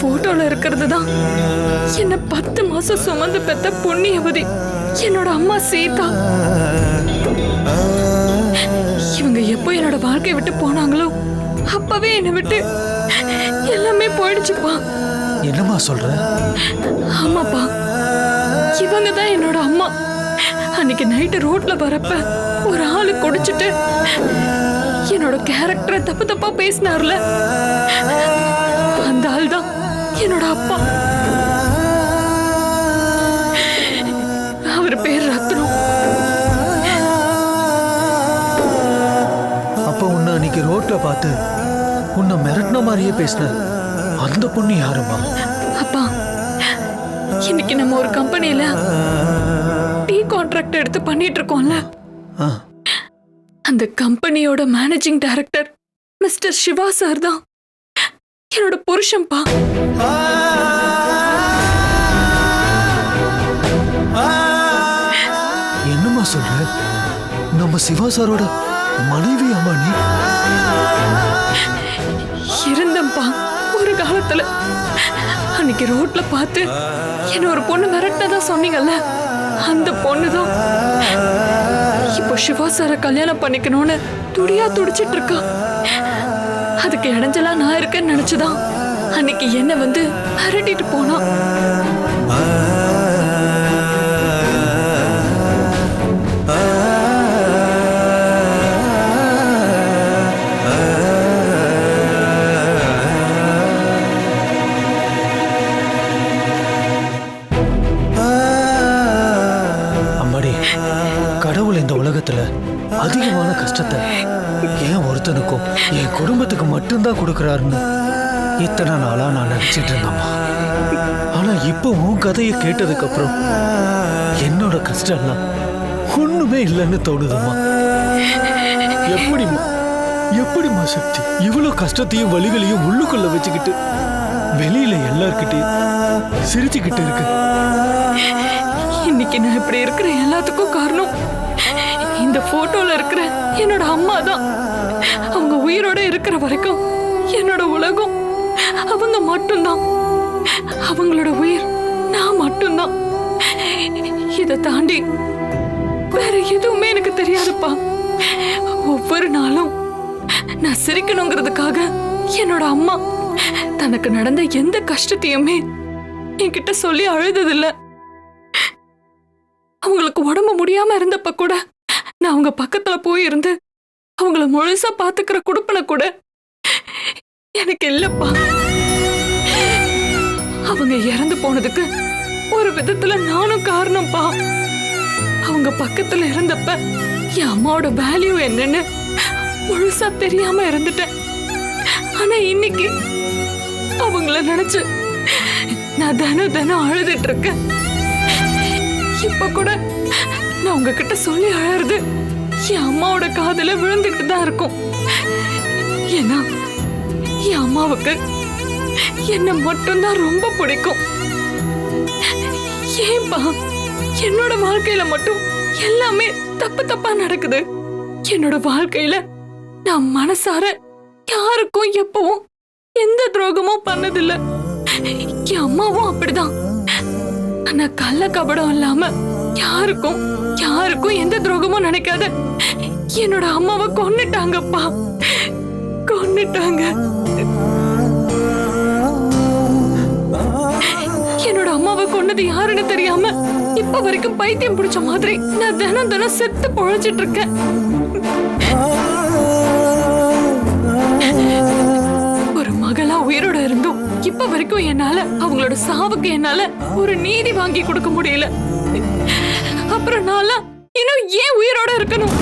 இருக்கிறது தான் என்ன பத்து மாசம் சுமந்து பெத்த புண்ணியவதி என்னோட அம்மா சீதா. இவங்க எப்போ என்னோட வாழ்க்கையை விட்டு போனாங்களோ அப்பவே என்னை விட்டு எல்லாமே போயிடுச்சுப்பா. என்னம்மா சொல்ற? ஆமாப்பா. இவங்க தான் என்னோட அம்மா. அன்னைக்கு நைட்டு ரோட்ல வரப்ப ஒரு ஆளு குடிச்சிட்டு என்னோட கேரக்டரை தப்பு தப்பா பேசினார்ல. என்னோட அப்பா. அவர் பேர் ரத்னம். அப்ப உன்னை அன்னைக்கு ரோட்ல பார்த்து உன்னை மிரட்டின மாதிரியே பேசின அந்த பொண்ணு யாரும்மா? அப்பா இன்னைக்கு நம்ம ஒரு கம்பெனில டீ கான்ட்ராக்ட் எடுத்து பண்ணிட்டு இருக்கோம்ல. அந்த கம்பெனியோட managing director mister Siva sir தான். என்னோட புருஷன்பா? என்னம்மா சொல்ற? நம்ம சிவா சாரோட மனைவி அம்மா நீ? இருந்தம்பா ஒரு காலத்துல. அன்னைக்கு ரோட்ல பார்த்து என்ன ஒரு பொண்ணு மிரட்டினதா சொன்னீங்கல்ல? அந்த பொண்ணு தான் இப்போ சிவா சாரை கல்யாணம் பண்ணிக்கணும்னு துடியா துடிச்சிட்டு இருக்கா. அதுக்கு இடைஞ்சலா நான் இருக்கேன்னு நினைச்சுதான் அன்னைக்கு என்ன வந்து அரட்டிட்டு போனான். கடவுள் அதிகமான கஷ்டத்தை ஏன் ஒருத்தனுக்கும் என் குடும்பத்துக்கு மட்டும்தான் கொடுக்கறாருன்னு இத்தனை நாளா நான் நினைச்சிட்டு இருந்தேம்மா. ஆனா இப்போ உன் கதையை கேட்டதுக்கு அப்புறம் என்னோட கஷ்டம்லாம் ஒண்ணுமே இல்லைன்னு தோணுதுமா எப்படிம்மா? எப்படிம்மா சக்தி? இவ்வளவு கஷ்டத்தையும் வழிகளையும் உள்ளுக்குள்ள வச்சுக்கிட்டு வெளியில எல்லார்கிட்டயும் சிரிச்சுக்கிட்டு இருக்கு. இன்னைக்கு நான் இப்படி இருக்கிற எல்லாத்துக்கும் காரணம் இந்த போட்டோல இருக்கிற என்னோட அம்மா தான். அவங்க உயிரோட இருக்கிற வரைக்கும் என்னோட உலகம் அவங்க மட்டும்தான். அவங்களோட உயிர் நான் மட்டும்தான். இதை தாண்டி வேற எதுவுமே எனக்கு தெரியாதுப்பா. ஒவ்வொரு நாளும் நான் சிரிக்கணுங்கிறதுக்காக என்னோட அம்மா தனக்கு நடந்த எந்த கஷ்டத்தையுமே என்கிட்ட சொல்லி அழுததில்ல. அவங்களுக்கு உடம்பு முடியாம இருந்தப்ப கூட நான் அவங்க பக்கத்துல போய் இருந்து அவங்கள முழுசா பாத்துக்கிற குடுப்பன கூட எனக்கு இல்லப்பா. அவங்க இறந்து போனதுக்கு ஒரு விதத்துல நானும் காரணம்ப்பா. அவங்க பக்கத்துல இருந்தப்ப என் அம்மாவோட வேல்யூ என்னன்னு முழுசா தெரியாம இருந்துட்டேன். ஆனா இன்னைக்கு அவங்கள நினைச்சு நான் தினம் தினம் அழுதுட்டு இருக்கேன். இப்ப கூட நான் உங்ககிட்ட சொல்லி அழறது என் அம்மாவோட காதுல விழுந்துகிட்டு தான் இருக்கும். ஏன்னா என் அம்மாவுக்கு என்ன மட்டும்தான் ரொம்ப பிடிக்கும். ஏன்பா என்னோட வாழ்க்கையில மட்டும் எல்லாமே தப்பு தப்பா நடக்குது. என்னோட வாழ்க்கையில நான் மனசார யாருக்கும் எப்பவும் எந்த துரோகமும் பண்ணதில்ல. என் அம்மாவும் அப்படிதான். ஆனா கள்ள கபடம் இல்லாம யாருக்கும் யாருக்கும் எந்த துரோகமும் நினைக்காத. என்னோட அம்மாவை கொன்னுட்டாங்கப்பா. கொன்னுட்டாங்க. என்னோட அம்மாவை கொன்னது யாருன்னு தெரியாம இப்ப வரைக்கும் பைத்தியம் பிடிச்ச மாதிரி நான் தினம் தினம் செத்து பொழைச்சிட்டு இருக்கேன். ஒரு மகளா உயிரோட இருந்தும் இப்ப வரைக்கும் என்னால அவங்களோட சாவுக்கு என்னால ஒரு நீதி வாங்கி கொடுக்க முடியல. அப்புறம் நான் இன்னும் ஏன் உயிரோட இருக்கணும்?